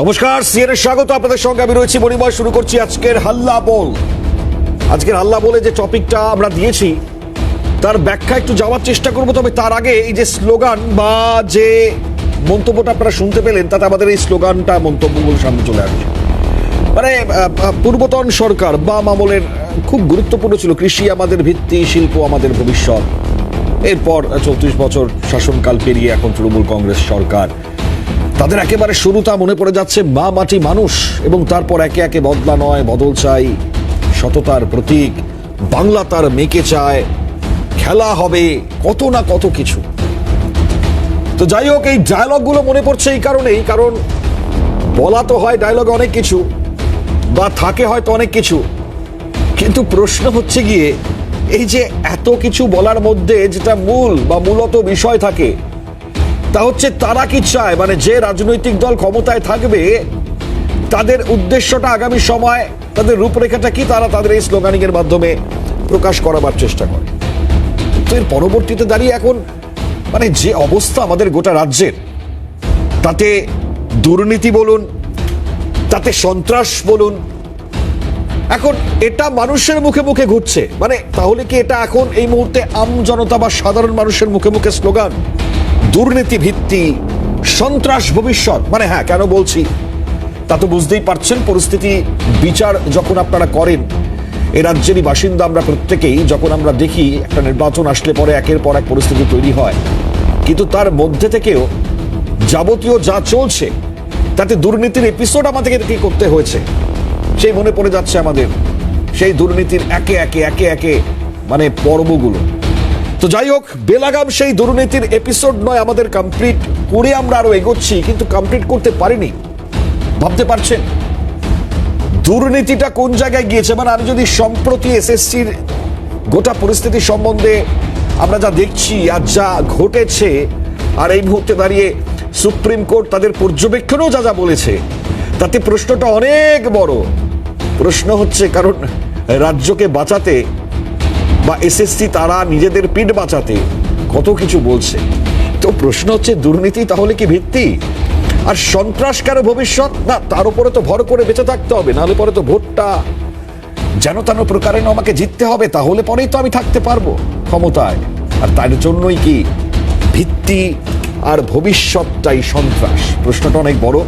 নমস্কার সিএনএর স্বাগত, আপনাদের সঙ্গে আমি রয়েছি, মণিময়। শুরু করছি আজকের হাল্লা বল। আজকের হাল্লা বলে যে টপিকটা আমরা দিয়েছি, তার ব্যাখ্যা একটু যাওয়ার চেষ্টা করব, তবে তার আগে এই যে স্লোগান বা যে মন্তব্যটা আপনারা শুনতে পেলেন, তাতে আমাদের এই স্লোগানটা, মন্তব্যগুলো সামনে চলে আসছে। মানে পূর্বতন সরকার বাম আমলের খুব গুরুত্বপূর্ণ ছিল। কৃষি আমাদের ভিত্তি, শিল্প আমাদের ভবিষ্যৎ। এরপর চৌত্রিশ বছর শাসনকাল পেরিয়ে এখন তৃণমূল কংগ্রেস সরকার। তাদের একেবারে শুরুটা মনে পড়ে যাচ্ছে মা মাটি মানুষ এবং তারপর একে একে বদলা নয়, বদল চাই সততার প্রতীক। বাংলা তার মেকে চায়, খেলা হবে কত না কত কিছু। তো যাই হোক, এই ডায়লগগুলো মনে পড়ছে এই কারণেই, কারণ বলা তো হয় ডায়লগে অনেক কিছু বা থাকে হয়তো অনেক কিছু। কিন্তু প্রশ্ন হচ্ছে গিয়ে, এই যে এত কিছু বলার মধ্যে যেটা মূল বা মূলত বিষয় থাকে তা হচ্ছে তারা কি চায়? মানে যে রাজনৈতিক দল ক্ষমতায় থাকবে, তাদের উদ্দেশ্যটা আগামী সময়, তাদের রূপরেখাটা কি? তারা তাদের এই স্লোগানিং এর মাধ্যমে প্রকাশ করাবার চেষ্টা করে। তো এর পরবর্তীতে দাঁড়িয়ে এখন মানে যে অবস্থা আমাদের গোটা রাজ্যের, তাতে দুর্নীতি বলুন, তাতে সন্ত্রাস বলুন, এখন এটা মানুষের মুখে মুখে ঘুরছে। মানে তাহলে কি এটা এখন এই মুহূর্তে আম জনতা বা সাধারণ মানুষের মুখে মুখে স্লোগান? দুর্নীতি ভিত্তি সন্ত্রাস ভবিষ্যৎ। মানে হ্যাঁ কেন বলছি? তা তো বুঝতেই পারছেন পরিস্থিতি। বিচার যখন আপনারা করেন, এ রাজ্যেরই বাসিন্দা আমরা প্রত্যেকেই, যখন আমরা দেখি একটা নির্বাচন আসলে পরে একের পর এক পরিস্থিতি তৈরি হয়। কিন্তু তার মধ্যে থেকেও যাবতীয় যা চলছে, তাতে দুর্নীতির এপিসোড আমাদেরকে কি করতে হয়েছে? সেই মনে পড়ে যাচ্ছে আমাদের। সেই দুর্নীতির একে একে একে একে মানে পর্বগুলো। তো যাই হোক, বেলাগাম সেই দুর্নীতির এপিসোড নয় আমাদের কমপ্লিট করে আমরা আরও এগোচ্ছি, কিন্তু কমপ্লিট করতে পারিনি। ভাবতে পারছেন? দুর্নীতিটা কোন জায়গায় গিয়েছে? মানে আমি যদি সম্প্রতি এসএসসির গোটা পরিস্থিতি সম্বন্ধে আমরা যা দেখছি আর যা ঘটেছে, আর এই মুহূর্তে দাঁড়িয়ে সুপ্রিম কোর্ট তাদের পর্যবেক্ষণও যা যা বলেছে, তাতে প্রশ্নটা অনেক বড়। প্রশ্ন হচ্ছে, কারণ রাজ্যকে বাঁচাতে বা এসএসসি তারা নিজেদের পিঠ বাঁচাতে কত কিছু বলছে? তো প্রশ্ন হচ্ছে, দুর্নীতি তাহলে কি ভিত্তি? আর সন্ত্রাস কেন ভবিষ্যৎ? না, তার উপরে তো ভর করে বেঁচে থাকতে হবে, নাহলে পরে তো ভোটটা যেন তেন প্রকারে আমাকে জিততে হবে, তাহলে পরেই তো আমি থাকতে পারব ক্ষমতায়। আর তার জন্যই কি ভিত্তি আর ভবিষ্যৎটাই সন্ত্রাস? প্রশ্নটা অনেক বড়।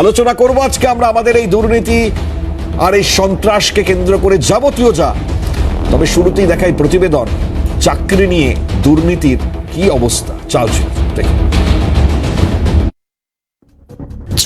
আলোচনা করব আজকে আমরা আমাদের এই দুর্নীতি আর এই সন্ত্রাসকে কেন্দ্র করে যাবতীয় যা তবে শুরুতেই দেখায় প্রতিবেদন। চাকরি নিয়ে দুর্নীতির কি অবস্থা? চালছে দেখুন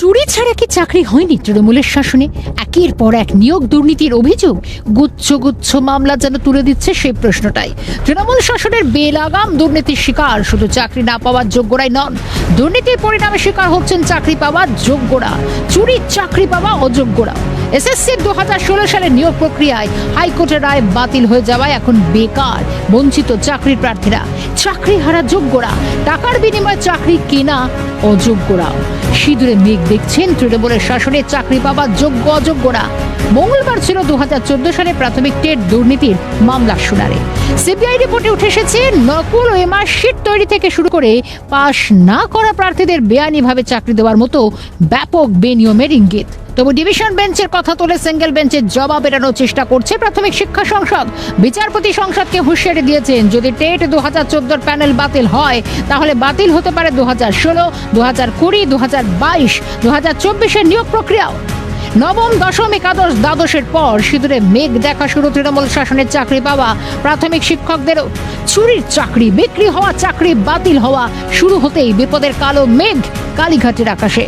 চুরি ছাড়া কি চাকরি হয়নি তৃণমূলের শাসনে? একের পর এক নিয়োগ দুর্নীতির অভিযোগ। গুচ্ছ গুচ্ছ মামলা যেন তুলে দিচ্ছে সেই প্রশ্নটাই। তৃণমূল শাসনের বেলাগাম দুর্নীতির শিকার, শুধু চাকরি না পাওয়ার যোগ্যরাই নন। দুর্নীতির পরিণামে শিকার হচ্ছেন চাকরি পাওয়ার যোগ্যরা। চুরির চাকরি পাওয়া অযোগ্যরা এসএসসির দু হাজার ষোলো সালের নিয়োগ প্রক্রিয়ায় হাইকোর্টের রায় বাতিল হয়ে যাওয়ায় এখন বেকার, বঞ্চিত চাকরির প্রার্থীরা। চাকরি হারা যোগ্যরা। টাকার বিনিময়ে চাকরি কেনা অযোগ্যরা সিঁদুরে মেঘ দেখছেন তৃণমূলের শাসনে চাকরি পাওয়া যোগ্য অযোগ্যরা মঙ্গলবার ছিল দু হাজার চোদ্দ সালে প্রাথমিক টেট দুর্নীতির মামলা শুনারে সিবিআই রিপোর্টে উঠে এসেছে, নকল ও এমআর শিট তৈরি থেকে শুরু করে পাশ না করা প্রার্থীদের বেআইনিভাবে চাকরি দেওয়ার মতো ব্যাপক বেনিয়মের ইঙ্গিত। তবু ডিভিশন বেঞ্চের কথা তুলে সিঙ্গেল বেঞ্চের জবাব এড়ানোর চেষ্টা করছে প্রাথমিক শিক্ষা সংসদ। বিচারপতি সংসদকে হুঁশিয়ারি দিয়েছেন, যদি টেট দু হাজার চোদ্দোর প্যানেল বাতিল হয়, তাহলে বাতিল হতে পারে দু হাজার ষোলো দু হাজার কুড়ি দু হাজার বাইশ দু হাজার চব্বিশের নিয়োগ প্রক্রিয়াও। নবম দশম একাদশ দ্বাদশের পর সিঁদুরে মেঘ দেখা শুরু, তৃণমূল শাসনের চাকরি পাওয়া প্রাথমিক শিক্ষকদেরও। চুরির চাকরি, বিক্রি হওয়া চাকরি, বাতিল হওয়া শুরু হতেই বিপদের কালো মেঘ কালীঘাটের আকাশে।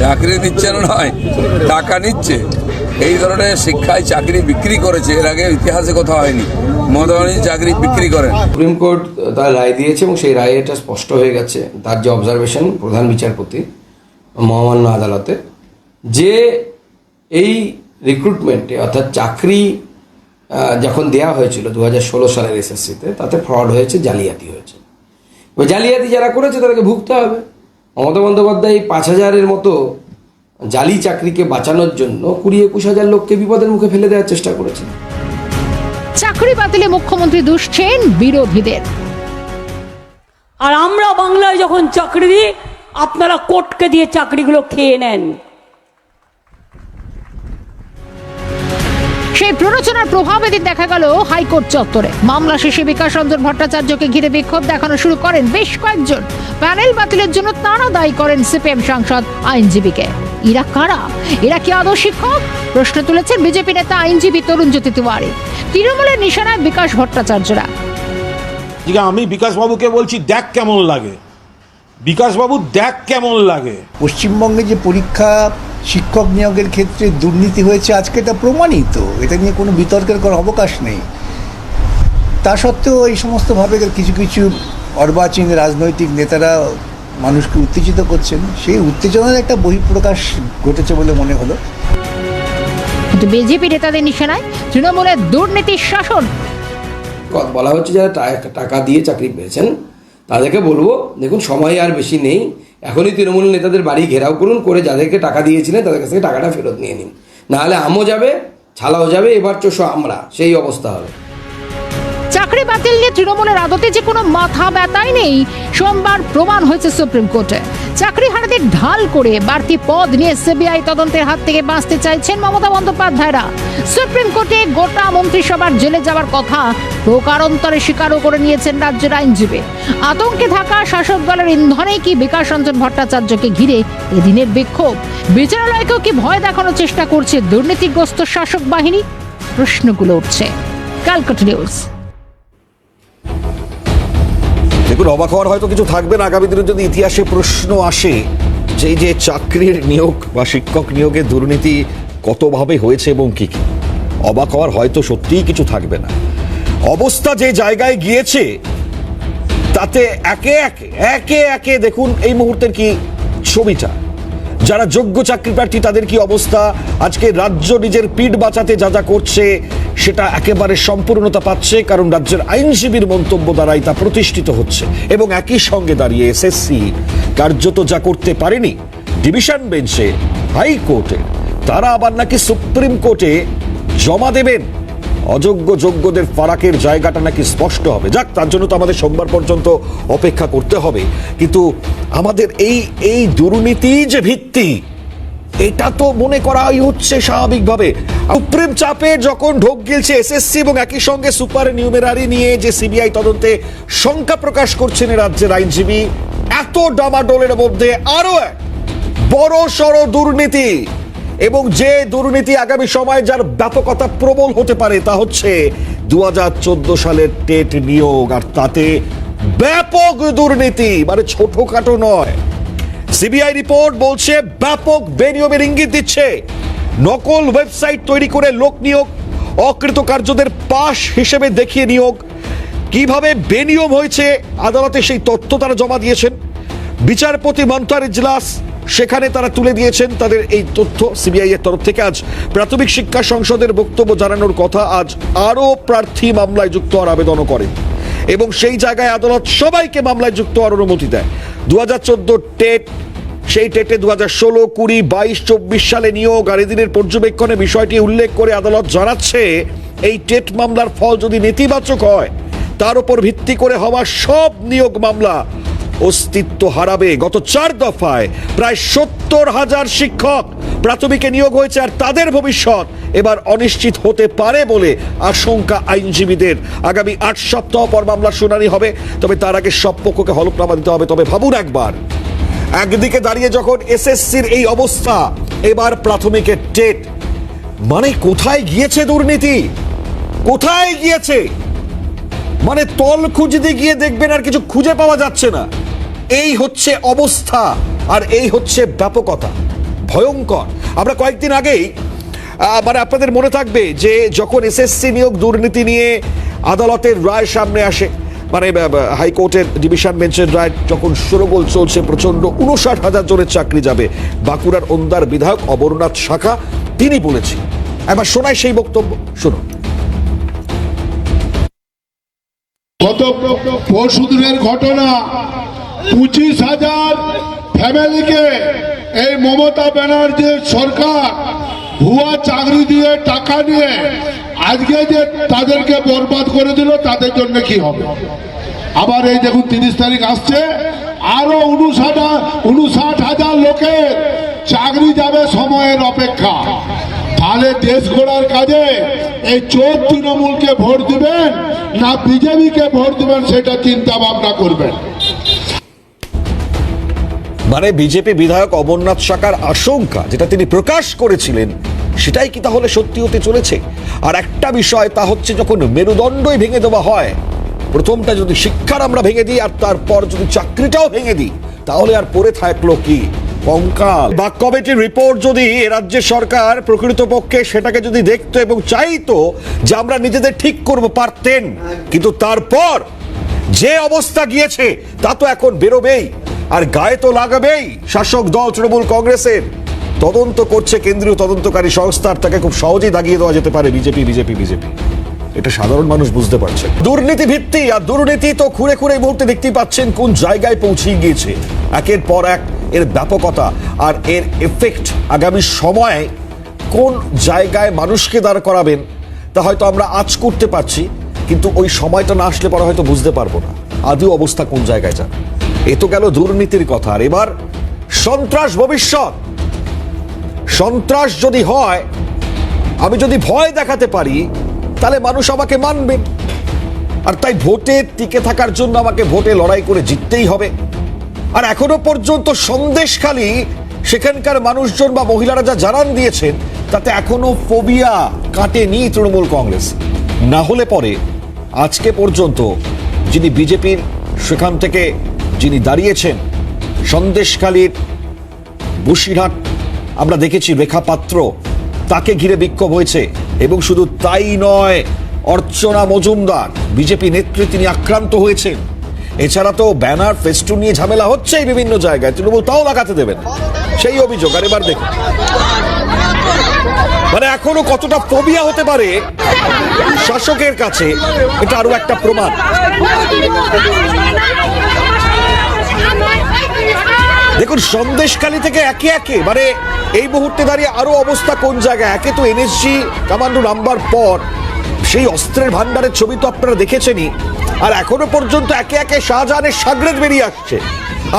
চাকরি দিচ্ছে না নয়, টাকা নিচ্ছে। এই ধরনের শিক্ষায় চাকরি বিক্রি করেছে, এর আগে ইতিহাসে কোথাও হয়নি। মমতা চাকরি বিক্রি করেন। সুপ্রিম কোর্ট তার রায় দিয়েছে এবং সেই রায়ে এটা স্পষ্ট হয়ে গেছে, তার যে অবজারভেশন প্রধান বিচারপতি, মহামান্য আদালতে, যে এই রিক্রুটমেন্টে অর্থাৎ চাকরি যখন দেয়া হয়েছিল দু হাজার ষোলো সালের এসএসসিতে তাতে ফ্রড হয়েছে, জালিয়াতি হয়েছে। জালিয়াতি যারা করেছে, তাদেরকে ভুগতে হবে। মমতা বন্দ্যোপাধ্যায় এই পাঁচ হাজারের মতো জালি চাকরিকে বাঁচানোর জন্য কুড়ি একুশ হাজার লোককে বিপদের মুখে ফেলে দেওয়ার চেষ্টা করেছেন। চাকরি বাতিলে মুখ্যমন্ত্রী দুষছেন বিরোধীদের। আর আমরা বাংলায় যখন চাকরি দিই আপনারা কোর্টকে দিয়ে চাকরিগুলো খেয়ে নেন। সেই প্ররোচনার প্রভাব এদিন দেখা গেল হাইকোর্ট চত্বরে। মামলা শেষে বিকাশ রঞ্জন ভট্টাচার্যকে ঘিরে বিক্ষোভ দেখানো শুরু করেন বেশ কয়েকজন। প্যানেল বাতিলের জন্য তারা দায়ী করেন সিপিএম সাংসদ আইনজীবীকে। এরা কারা? এরা কি আদৌ শিক্ষক? প্রশ্ন তুলেছেন বিজেপি নেতা আইনজীবী তরুণ জ্যোতি তিওয়ারি। তৃণমূলের নিশানায় বিকাশ ভট্টাচার্যরা। আমি বিকাশবাবুকে বলছি, দেখ কেমন লাগে। বিকাশবাবু দেখ কেমন লাগে। পশ্চিমবঙ্গে যে পরীক্ষা শিক্ষক নিয়োগের ক্ষেত্রে দুর্নীতি হয়েছে আজকে এটা প্রমাণিত। এটা নিয়ে কোনো বিতর্কের কোনো অবকাশ নেই। তা সত্ত্বেও এই সমস্তভাবে কিছু কিছু অর্বাচীন রাজনৈতিক নেতারা মানুষকে উত্তেজিত করছেন। সেই উত্তেজনার একটা বহিঃপ্রকাশ ঘটেছে বলে মনে হলো। কিন্তু বিজেপি নেতাদের নিশানায় তৃণমূলের দুর্নীতির শাসন। বলা হচ্ছে যারা টাকা দিয়ে চাকরি পেয়েছেন তাদেরকে বলব, দেখুন, সময় আর বেশি নেই। এখনই তৃণমূল নেতাদের বাড়ি ঘেরাও করুন, করে যাদেরকে টাকা দিয়েছিলেন, তাদের কাছ থেকে টাকাটা ফেরত নিয়ে নিন। নাহলে আমও যাবে, ছালাও যাবে, এবার চোষো আমরা, সেই অবস্থা হবে। বাতিল নিয়ে তৃণমূলের আদতে যে কোনো মাথা ব্যথাই নেই। সোমবার প্রমাণ হয়েছে সুপ্রিম কোর্টে। চাকরি হারাদের ঢাল করে বাড়তি পদ নিয়ে সিবিআই তদন্তের হাত থেকে বাঁচতে চাইছেন মমতা বন্দ্যোপাধ্যায়রা। সুপ্রিম কোর্টে গোটা মন্ত্রিসভার জেলে যাওয়ার কথা প্রকারান্তরে স্বীকারও করে নিয়েছেন রাজ্যের আইনজীবী। আতঙ্কে থাকা শাসক দলের ইন্ধনেই কি বিকাশ রঞ্জন ভট্টাচার্যকে ঘিরে এদিনের বিক্ষোভ? বিচারালয়কেও কি ভয় দেখানোর চেষ্টা করছে দুর্নীতিগ্রস্ত শাসক বাহিনী? প্রশ্নগুলো উঠছে। Calcutta news. দেখুন অবাক হওয়ার হয়তো কিছু থাকবে না। আগামী দিনে যদি ইতিহাসে প্রশ্ন আসে যে যে চাকরির নিয়োগ বা শিক্ষক নিয়োগের দুর্নীতি কতভাবে হয়েছে এবং কি কি, অবাক হওয়ার হয়তো সত্যিই কিছু থাকবে না। অবস্থা যে জায়গায় গিয়েছে, তাতে একে একে একে একে দেখুন এই মুহূর্তের কি ছবিটা। যারা যোগ্য চাকরি প্রার্থী, তাদের কি অবস্থা? আজকে রাজ্য নিজের পিঠ বাঁচাতে যা যা করছে সেটা একেবারে সম্পূর্ণতা পাচ্ছে, কারণ রাজ্যের আইনজীবীর মন্তব্য দ্বারাই তা প্রতিষ্ঠিত হচ্ছে। এবং একই সঙ্গে দাঁড়িয়ে এসএসসি কার্যত যা করতে পারেনি ডিভিশন বেঞ্চে, হাইকোর্টে, তারা আবার নাকি সুপ্রিম কোর্টে জমা দেবেন। অযোগ্য যোগ্যদের ফারাকের জায়গাটা নাকি স্পষ্ট হবে। যাক, তার জন্য তো আমাদের সোমবার পর্যন্ত অপেক্ষা করতে হবে। কিন্তু আমাদের এই এই দুর্নীতি যে ভিত্তি, এটা তো মনে করাই হচ্ছে স্বাভাবিকভাবে। সুপ্রিম চাপে যখন ঢোক গিলছে এসএসসি এবং একই সঙ্গে সুপার নিউমেরারি নিয়ে যে সিবিআই তদন্তে শঙ্কা প্রকাশ করছেন রাজ্যের আইনজীবী, এত ডামাডোলের মধ্যে আরও এক বড় সড় দুর্নীতি। এবং যে দুর্নীতি আগামী সময় যার ব্যাপকতা প্রবল হতে পারে তা হচ্ছে দু হাজার চোদ্দ সালের টেট নিয়োগ, আর তাতে ব্যাপক দুর্নীতি মানে ছোটখাটো নয়। সিবিআই রিপোর্ট বলছে ব্যাপক বেনিয়মের ইঙ্গিত দিচ্ছে। নকল ওয়েবসাইট তৈরি করে লোক নিয়োগ, অকৃতকার্যদের পাশ হিসেবে দেখিয়ে নিয়োগ। কীভাবে বেনিয়ম হয়েছে আদালতে সেই তথ্য তারা জমা দিয়েছেন। বিচারপতি মন্তার ইজলাস সেখানে তারা তুলে দিয়েছেন তাদের এই তথ্য সিবিআই এর তরফ থেকে। আজ প্রাথমিক শিক্ষা সংসদের বক্তব্য জানানোর কথা আজ আরও প্রার্থী মামলায় যুক্ত হওয়ার আবেদনও করেন। এবং সেই জায়গায় আদালত সবাইকে মামলায় যুক্ত হওয়ার অনুমতি দেয়। দু হাজার চোদ্দ টেট সেই টেটে দু হাজার ষোলো, কুড়ি, বাইশ, চব্বিশ সালে নিয়োগ আর এদিনের পর্যবেক্ষণে বিষয়টি উল্লেখ করে আদালত জানাচ্ছে, এই টেট মামলার ফল যদি নেতিবাচক হয়, তার উপর ভিত্তি করে হওয়া সব নিয়োগ মামলা অস্তিত্ব হারাবে। গত চার দফায় প্রায় সত্তর হাজার শিক্ষক প্রাথমিকে নিয়োগ হয়েছে আর তাদের ভবিষ্যৎ এবার অনিশ্চিত হতে পারে বলে আশঙ্কা আইনজীবীদের। আগামী আট সপ্তাহ পর মামলার শুনানি হবে, তবে তার আগে সব পক্ষকে হলফনামা দিতে হবে, তবে ভাবুন একবার। একদিকে দাঁড়িয়ে যখন এসএসসির এই অবস্থা, এবার প্রাথমিকের টেট। মানে কোথায় গিয়েছে দুর্নীতি? কোথায় গিয়েছে? মানে তল খুঁজতে গিয়ে দেখবেন আর কিছু খুঁজে পাওয়া যাচ্ছে না। এই হচ্ছে অবস্থা আর এই হচ্ছে ব্যাপকতা। ভয়ঙ্কর। আমরা কয়েকদিন আগেই মানে আপনাদের মনে থাকবে যে যখন এসএসসি নিয়োগ দুর্নীতি নিয়ে আদালতের রায় সামনে আসে মানে হাইকোর্টের ডিভিশন বেঞ্চের রায় যখন সরগোল চলছে প্রচণ্ড উনষাট হাজার জনের চাকরি যাবে। বাঁকুড়ার ওন্দার বিধায়ক অমরনাথ শাখা, তিনি বলেছেন। এবার শোনায় সেই বক্তব্য। শুনুন। গত পরশুদিনের ঘটনা, পঁচিশ হাজার ফ্যামিলিকে এই মমতা ব্যানার্জির সরকার ভুয়া চাকরি দিয়ে টাকা নিয়ে আজকে যে তাদেরকে বরবাদ করে দিল, তাদের জন্য কি হবে? আবার এই দেখুন, তিরিশ তারিখ আসছে, আরও উনষাট উনষাট হাজার লোকের চাকরি যাবে সময়ের অপেক্ষা। তাহলে দেশ গড়ার কাজে এই চোর তৃণমূলকে ভোট দিবেন না বিজেপিকে ভোট দিবেন, সেটা চিন্তা ভাবনা করবেন। মানে বিজেপি বিধায়ক অমরনাথ শাখার আশঙ্কা যেটা তিনি প্রকাশ করেছিলেন, সেটাই কি তাহলে সত্যি হতে চলেছে? আর একটা বিষয় তা হচ্ছে যখন মেরুদণ্ডই ভেঙে দেওয়া হয়, প্রথমটা যদি শিক্ষার আমরা ভেঙে দিই আর তারপর যদি চাকরিটাও ভেঙে দিই, তাহলে আর পড়ে থাকল কি? কঙ্কাল। বা কমিটির রিপোর্ট যদি এ রাজ্যের সরকার প্রকৃতপক্ষে সেটাকে যদি দেখতো এবং চাইতো যে আমরা নিজেদের ঠিক করব, পারতেন। কিন্তু তারপর যে অবস্থা গিয়েছে, তা তো এখন বেরোবেই। আর গায়ে তো লাগাবেই। শাসক দল তৃণমূল কংগ্রেসের। তদন্ত করছে কেন্দ্রীয় তদন্তকারী সংস্থার। তাকে খুব সহজেই দাগিয়ে দেওয়া যেতে পারে বিজেপি বিজেপি বিজেপি। এটা সাধারণ মানুষ বুঝতে পারছে। দুর্নীতি ভিত্তি আর দুর্নীতি তো খুঁড়ে খুঁড়ে মুহূর্তে দেখতেই পাচ্ছেন কোন জায়গায় পৌঁছে গিয়েছে। একের পর এক এর ব্যাপকতা আর এর এফেক্ট আগামী সময়ে কোন জায়গায় মানুষকে দাঁড় করাবেন, তা হয়তো আমরা আজ করতে পারছি, কিন্তু ওই সময়টা না আসলে পরে হয়তো বুঝতে পারব না। আদিও অবস্থা কোন জায়গায় যাবে? এ তো গেল দুর্নীতির কথা। আর এবার সন্ত্রাস ভবিষ্যৎ। সন্ত্রাস যদি হয়, আমি যদি ভয় দেখাতে পারি, তাহলে মানুষ আমাকে মানবে। আর তাই ভোটে টিকে থাকার জন্য আমাকে ভোটে লড়াই করে জিততেই হবে। আর এখনও পর্যন্ত সন্দেশখালী সেখানকার মানুষজন বা মহিলারা যা জানান দিয়েছেন, তাতে এখনও ফোবিয়া কাটেনি তৃণমূল কংগ্রেস। না হলে পরে আজকে পর্যন্ত যিনি বিজেপির সেখান থেকে যিনি দাঁড়িয়েছেন, সন্দেশখালীর বসিরহাট, আমরা দেখেছি রেখা পাত্র, তাকে ঘিরে বিক্ষোভ হয়েছে। এবং শুধু তাই নয়, অর্চনা মজুমদার, বিজেপি নেত্রী তিনি আক্রান্ত হয়েছেন। এছাড়া তো ব্যানার, ফেস্টুন নিয়ে ঝামেলা হচ্ছেই বিভিন্ন জায়গায়। তৃণমূল তাও লাগাতে দেবেন। সেই অভিযোগ, আর এবার দেখুন। মানে এখনও কতটা ফোবিয়া হতে পারে, শাসকের কাছে, এটা আরও একটা প্রমাণ। দেখুন সন্দেশখালী থেকে একে একে মানে এই মুহূর্তে দাঁড়িয়ে আরও অবস্থা কোন জায়গায়? একে তো এনএসজি কামান্ডো নাম্বার পর। সেই অস্ত্রের ভান্ডারের ছবি তো আপনারা দেখেছেনই। আর এখনও পর্যন্ত একে একে শাহজাহানের সাগরেদ বেরিয়ে আসছে।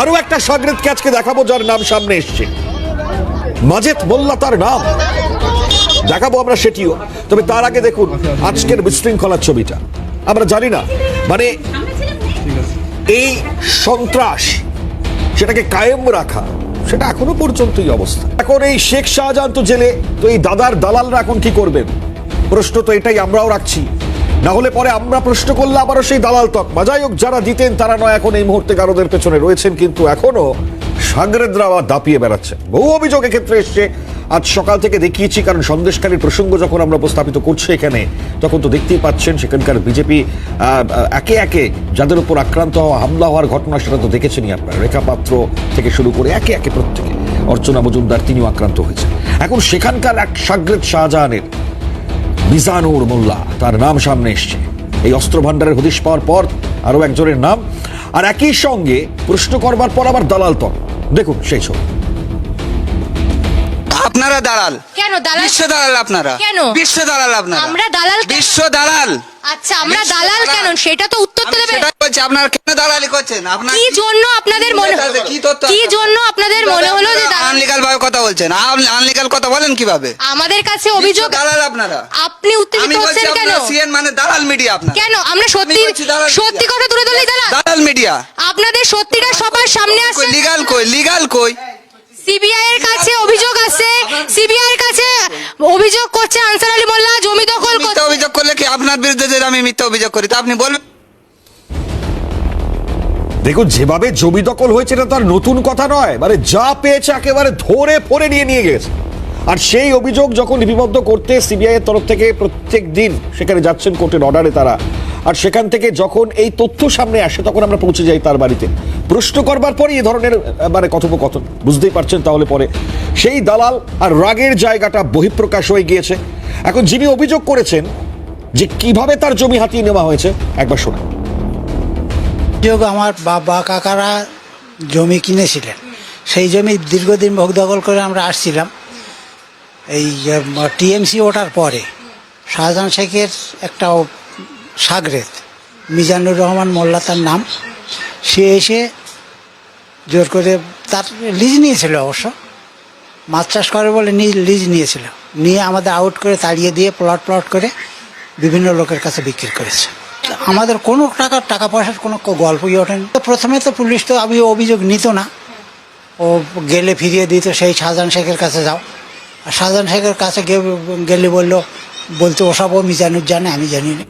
আরও একটা সাগরেদকে আজকে দেখাবো যার নাম সামনে এসছে। মাজেদ মোল্লা তার নাম। দেখাবো আমরা সেটিও। তবে তার আগে দেখুন আজকের বিশৃঙ্খলার ছবিটা। আমরা জানি না মানে এই সন্ত্রাস সেটাকে কায়েম রাখা, সেটা এখনও পর্যন্তই অবস্থা। এখন এই শেখ শাহজাহান তো জেলে, তো এই দাদার দালালরা এখন কি করবেন? প্রশ্ন তো এটাই আমরাও রাখছি। না হলে পরে আমরা প্রশ্ন করলে আবারও সেই দালাল তক। যাই হোক, যারা দিতেন তারা নয়, এখন এই মুহূর্তে কারোদের পেছনে রয়েছেন, কিন্তু এখনও সাগরেদরা দাপিয়ে বেড়াচ্ছেন বহু অভিযোগ এক্ষেত্রে এসছে আজ সকাল থেকে দেখিয়েছি, কারণ সন্দেশকারীর প্রসঙ্গ যখন আমরা উপস্থাপিত করছি এখানে, তখন তো দেখতেই পাচ্ছেন সেখানকার বিজেপি একে একে যাদের উপর আক্রান্ত হওয়া, হামলা হওয়ার ঘটনা সেটা তো দেখেছেনই আপনারা। রেখা পাত্র থেকে শুরু করে একে একে প্রত্যেকে, অর্চনা মজুমদার তিনিও আক্রান্ত হয়েছেন। এখন সেখানকার এক সাগরেদ শাহজাহানের, মিজানুর মোল্লা, তার নাম সামনে এসছে। এই অস্ত্র ভান্ডারের হদিশ পাওয়ার পর আরও একজনের নাম। আর একই সঙ্গে প্রশ্ন করবার পর আবার দালাল তক দেখুন সেই ছবি। আপনারা দালাল। কেন দালাল? বিশ্ব দালাল আপনারা। কেন? বিশ্ব দালাল আপনারা। আমরা দালাল বিশ্ব দালাল। আচ্ছা আমরা দালাল কেন? সেটা তো উত্তর তো দেবেন বলছি আপনারা কেন দালালি করছেন? আপনার কি জন্য আপনাদের মনে কি তথ্য কি জন্য আপনাদের মনে হলো যে আনলিগাল ভাবে কথা বলছেন। আনলিগাল কথা বলেন কীভাবে? আমাদের কাছে অভিযোগ দালাল আপনারা। আপনি উত্তেজিত হচ্ছেন কেন? সিএন মানে দালাল মিডিয়া আপনার। কেন? আমরা সত্যি সত্যি কথা তুলে ধরলেই দালাল? দালাল মিডিয়া। আপনাদের সত্যিটা সবার সামনে আসছে। লিগাল কই লিগাল কই? সিবিআই এর কাছে অভিযোগ আছে সিবিআই এর কাছে অভিযোগ করছে আনসার আলী মোল্লা জমি দখল করছে। অভিযোগ করলে কি আপনার বিরুদ্ধে যদি আমি মিথ্যা অভিযোগ করি? তা আপনি বলবেন দেখুন যেভাবে জমি দখল হয়েছে এটা তার নতুন কথা নয়। মানে যা পেয়েছে একেবারে ধরে ফরে নিয়ে নিয়ে গেছে। আর সেই অভিযোগ যখন লিপিবদ্ধ করতে সিবিআই এর তরফ থেকে প্রত্যেক দিন সেখানে যাচ্ছেন কোর্টের অর্ডারে তারা। আর সেখান থেকে যখন এই তথ্য সামনে আসে, তখন আমরা পৌঁছে যাই তার বাড়িতে। প্রশ্ন করবার পরে এই ধরনের মানে কথোপকথন। বুঝতেই পারছেন তাহলে পরে। সেই দালাল আর রাগের জায়গাটা বহিঃপ্রকাশ হয়ে গিয়েছে। এখন যিনি অভিযোগ করেছেন যে কীভাবে তার জমি হাতিয়ে নেওয়া হয়েছে, একবার শোনান। অভিযোগ আমার বাবা, কাকারা জমি কিনেছিলেন। সেই জমি দীর্ঘদিন ভোগ দখল করে আমরা আসছিলাম। এই টিএমসি ওঠার পরে শাহজাহান শেখের একটা সাগরেদ মিজানুর রহমান মোল্লা তার নাম। সে এসে জোর করে তার লিজ নিয়েছিল অবশ্য। মাছ চাষ করে বলে লিজ নিয়েছিল। নিয়ে আমাদের আউট করে তাড়িয়ে দিয়ে প্লট প্লট করে বিভিন্ন লোকের কাছে বিক্রি করেছে। আমাদের কোনো টাকা টাকা পয়সার কোনো গল্পই ওঠেনি তো প্রথমে তো পুলিশ তো আমি অভিযোগ নিত না। ও গেলে ফিরিয়ে দিত, সেই শাহজাহান শেখের কাছে যাও। আর শাহজাহান শেখের কাছে গেলে বলল, বলতে ওসব ও মিজানুর জানে, আমি জানি না।